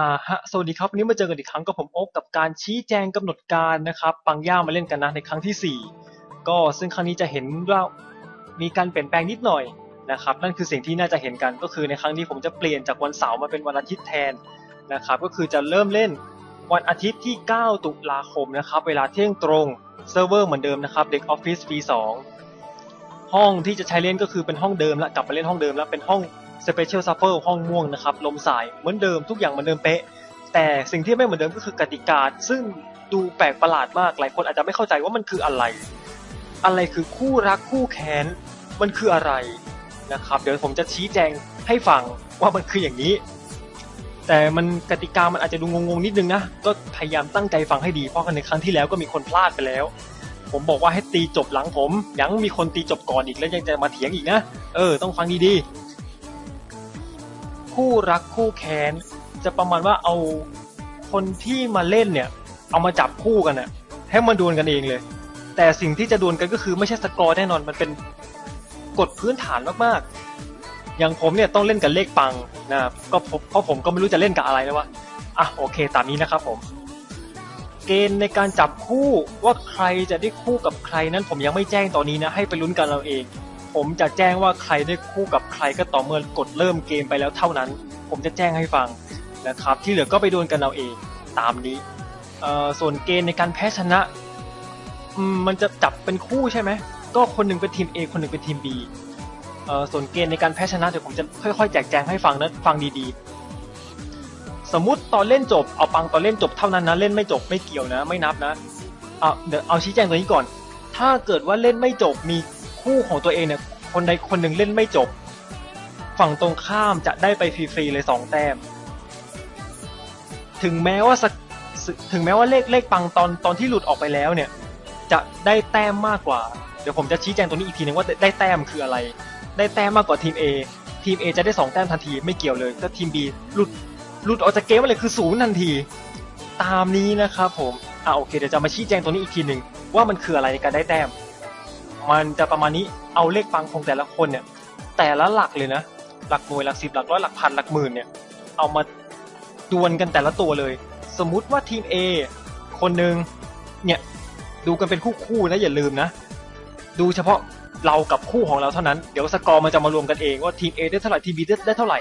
อ่าฮะสวัสดีครับวันนี้มาเจอกันอีกครั้งกับผมโอ๊กกับการชี้แจงกำหนดการนะครับ ปังย่ามาเล่นกันนะในครั้งที่ 4 ก็ซึ่งครั้งนี้จะเห็นว่ามีการเปลี่ยนแปลงนิดหน่อยนะครับ นั่นคือสิ่งที่น่าจะเห็นกันก็คือในครั้งนี้ผมจะเปลี่ยนจากวันเสาร์มาเป็นวันอาทิตย์แทนนะครับ ก็คือจะเริ่มเล่นวันอาทิตย์ที่ 9 ตุลาคมนะครับ เวลาเที่ยงตรงเซิร์ฟเวอร์เหมือนเดิมนะครับเด็กออฟฟิศ V2 ห้องที่จะใช้เล่นก็คือเป็นห้องเดิมละกลับมาเล่นห้องเดิมแล้วเป็นห้อง Special s u f f e r ห้องม่วงนะครับลมสายเหมือนเดิมทุกอย่างเหมือนเดิมเป๊ะ แต่สิ่งที่ไม่เหมือนเดิมก็คือกติกาซึ่งดูแปลกประหลาดมากหลายคนอาจจะไม่เข้าใจว่ามันคืออะไร อะไรคือคู่รักคู่แค้นมันคืออะไรนะครับเดี๋ยวผมจะชี้แจงให้ฟังว่ามันคืออย่างนี้ แต่มันกติกามันอาจจะดูงงๆนิดนึงนะก็พยายามตั้งใจฟังให้ดีเพราะในครั้งที่แล้วก็มีคนพลาดไปแล้ว ผมบอกว่าให้ตีจบหลังผม ยังมีคนตีจบก่อนอีกแล้วยังจะมาเถียงอีกนะเออต้องฟังดีๆ คู่รักคู่แค้น จะประมาณว่าเอาคนที่มาเล่นเนี่ย เอามาจับคู่กันน่ะให้มาดวลกันเองเลย แต่สิ่งที่จะดวลกันก็คือไม่ใช่สกอร์แน่นอนมันเป็นกฎพื้นฐานมากๆ อย่างผมเนี่ยต้องเล่นกับเลขปังนะก็เพราะผมก็ไม่รู้จะเล่นกับอะไรแล้ววะอะโอเคตามนี้นะครับผม เกณฑ์ในการจับคู่ว่าใครจะได้คู่กับใครนั้นผมยังไม่แจ้งตอนนี้นะให้ไปลุ้นกันเราเอง ผมจะแจ้งว่าใครได้คู่กับใครก็ต่อเมื่อกดเริ่มเกมไปแล้วเท่านั้น ผมจะแจ้งให้ฟังนะครับ ที่เหลือก็ไปดวลกันเราเองตามนี้ส่วนเกณฑ์ในการแพ้ชนะ มันจะจับเป็นคู่ใช่ไหมก็คนหนึ่งเป็นทีม A คนหนึ่งเป็นทีม B ส่วนเกณฑ์ในการแพ้ชนะเดี๋ยวผมจะค่อยๆ แจกแจงให้ฟังนะฟังดีๆ สมมุติตอนเล่นจบเอาปังตอนเล่นจบเท่านั้นนะเล่นไม่จบไม่เกี่ยวนะ ไม่นับนะเอาเดี๋ยวเอาชี้แจงตัวนี้ก่อน ถ้าเกิดว่าเล่นไม่จบมี คู่ของตัวเองเนี่ยคนใดคนหนึ่งเล่นไม่จบ ฝั่งตรงข้ามจะได้ไปฟรีๆเลยสองแต้ม ถึงแม้ว่าถึงแม้ว่าเลขเลขปังตอนตอนที่หลุดออกไปแล้วเนี่ย จะได้แต้มมากกว่า เดี๋ยวผมจะชี้แจงตรงนี้อีกทีนึงว่าได้แต้มคืออะไร ได้แต้มมากกว่าทีม A ทีม A จะได้2แต้มทันทีไม่เกี่ยวเลยถ้าทีม B หลุดหลุดออกจากเกมเลยคือศูนย์ทันที ตามนี้นะครับผมอ่าโอเคเดี๋ยวจะมาชี้แจงตรงนี้อีกทีหนึ่งว่ามันคืออะไรในการได้แต้ม มันจะประมาณนี้เอาเลขปังของแต่ละคนเนี่ย แต่ละหลักเลยนะ หลักหน่วยหลักสิบหลักร้อยหลักพันหลักหมื่นเนี่ย เอามาดวลกันแต่ละตัวเลย สมมุติว่าทีม A คนหนึ่งเนี่ยดูกันเป็นคู่คู่นะอย่าลืมนะ ดูเฉพาะเรากับคู่ของเราเท่านั้น เดี๋ยวสกอร์มันจะมารวมกันเองว่าทีม A ได้เท่าไหร่ทีม B ได้เท่าไหร่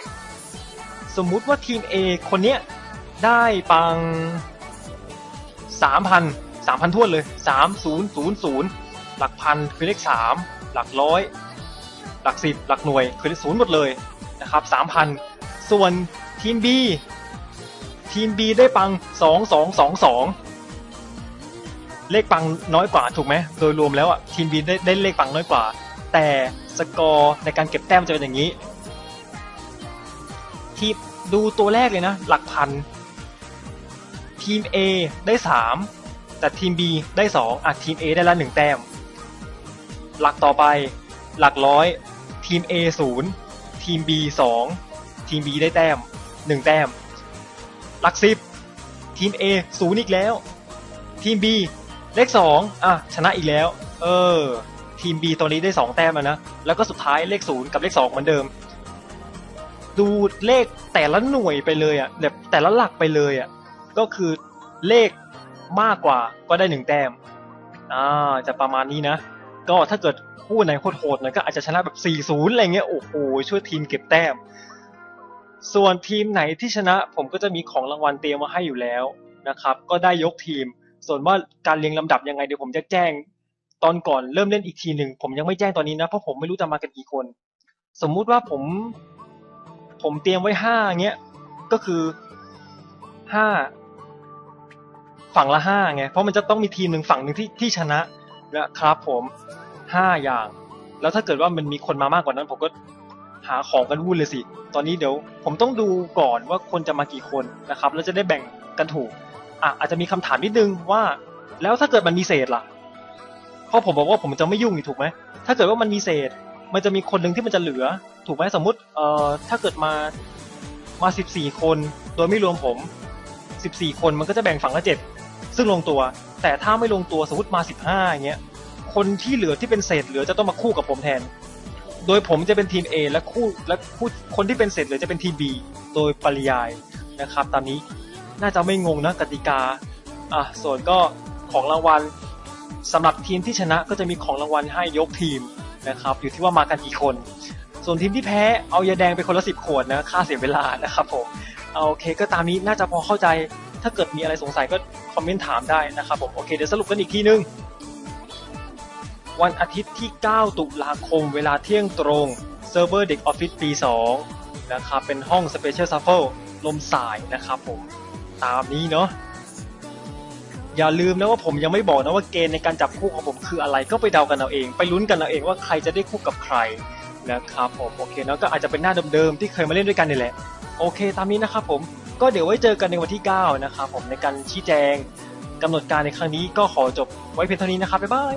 สมมุติว่าทีม A คนเนี้ยได้ปังสามพันสามพันทวนเลยสามศูนย์ศูนย์ศูนย์ หลักพันคือเลขสามหลักร้อย หลักสิบหลักหน่วยคือเลขศูนย์หมดเลยนะครับสามพันส่วนทีม B ทีม B ได้ปังสองสองสองสองเลขปังน้อยกว่าถูกไหมโดยรวมแล้วอะทีม B ได้ได้เลขปังน้อยกว่า แต่สกอร์ในการเก็บแต้มจะเป็นอย่างนี้ ทีมดูตัวแรกเลยนะ หลักพัน ทีม A ได้สามแต่ทีม B ได้สองอะทีม A ได้ละหนึ่งแต้ม หลักต่อไป หลักร้อย ทีม A ศูนย์ทีม B สองทีม B ได้แต้มหนึ่งแต้ม หลักสิบทีม A ศูนย์อีกแล้ว ทีม B เลขสองอะ ชนะอีกแล้ว เออ ทีม B ตอนนี้ได้สองแต้มแล้วนะ แล้วก็สุดท้ายเลขศูนย์กับเลขสองเหมือนเดิม ดูเลขแต่ละหน่วยไปเลยอะแบบแต่ละหลักไปเลยอะก็คือเลขมากกว่าก็ได้หนึ่งแต้ม อ่า จะประมาณนี้นะ ก็ถ้าเกิดคู่ไหนโหดๆหน่อยก็อาจจะชนะแบบ 4-0 อะไรเงี้ย โอ้โห ช่วยทีมเก็บแต้ม ส่วนทีมไหนที่ชนะผมก็จะมีของรางวัลเตรียมมาให้อยู่แล้วนะครับ ก็ได้ยกทีม ส่วนว่าการเรียงลำดับยังไงเดี๋ยวผมจะแจ้ง ตอนก่อนเริ่มเล่นอีกทีหนึ่งผมยังไม่แจ้งตอนนี้นะเพราะผมไม่รู้จะมากันกี่คน สมมุติว่าผม ผมเตรียมไว้ห้าเงี้ย ก็คือห้าฝั่งละห้าไง เพราะมันจะต้องมีทีมหนึ่งฝั่งหนึ่งที่ที่ชนะ นะครับผมห้าอย่าง แล้วถ้าเกิดว่ามันมีคนมามากกว่านั้น ผมก็หาของกันวุ่นเลยสิ ตอนนี้เดี๋ยว ผมต้องดูก่อนว่าคนจะมากี่คนนะครับ แล้วจะได้แบ่งกันถูกอะอาจจะมีคำถามนิดนึงว่า แล้วถ้าเกิดมันมีเศษล่ะเพราะผมบอกว่าผมจะไม่ยุ่งถูกไหมถ้าเกิดว่ามันมีเศษ มันจะมีคนหนึ่งที่มันจะเหลือ ถูกไหมสมมติเอ่อถ้าเกิดมามาสิบสี่คน โดยไม่รวมผมสิบสี่คนมันก็จะแบ่งฝั่งละเจ็ด ซึ่งลงตัว แต่ถ้าไม่ลงตัวสมมติมาสิบห้าอย่างเงี้ยคนที่เหลือที่เป็นเศษเหลือจะต้องมาคู่กับผมแทน โดยผมจะเป็นทีม A และคู่และคู่คนที่เป็นเศษเหลือจะเป็นทีม B โดยปริยายนะครับ ตามนี้น่าจะไม่งงนะกติกาอะส่วนก็ของรางวัลสำหรับทีมที่ชนะก็จะมีของรางวัลให้ยกทีมนะครับ อยู่ที่ว่ามากันกี่คน ส่วนทีมที่แพ้เอายาแดงไปคนละสิบขวดนะค่าเสียเวลานะครับผมเอาโอเคก็ตามนี้น่าจะพอเข้าใจ ถ้าเกิดมีอะไรสงสัยก็คอมเมนต์ถามได้นะครับผมโอเคเดี๋ยวสรุปกันอีกทีนึง วันอาทิตย์ที่ 9 ตุลาคมเวลาเที่ยงตรงเซิร์ฟเวอร์เด็กออฟฟิศปี 2 นะครับ เป็นห้อง Special Shuffle ลมสายนะครับผมตามนี้เนาะอย่าลืมนะว่าผมยังไม่บอกนะว่าเกณฑ์ในการจับคู่ของผมคืออะไรก็ไปเดากันเอาเอง ไปลุ้นกันเอาเองว่าใครจะได้คู่กับใครนะครับผมโอเคเนาะก็อาจจะเป็นหน้าเดิมๆที่เคยมาเล่นด้วยกันนี่แหละ โอเค ตามนี้นะครับผม ก็เดี๋ยวไว้เจอกันในวันที่ 9 นะครับผมในการชี้แจงกำหนดการในครั้งนี้ก็ขอจบไว้เพียงเท่านี้นะครับบ๊ายบาย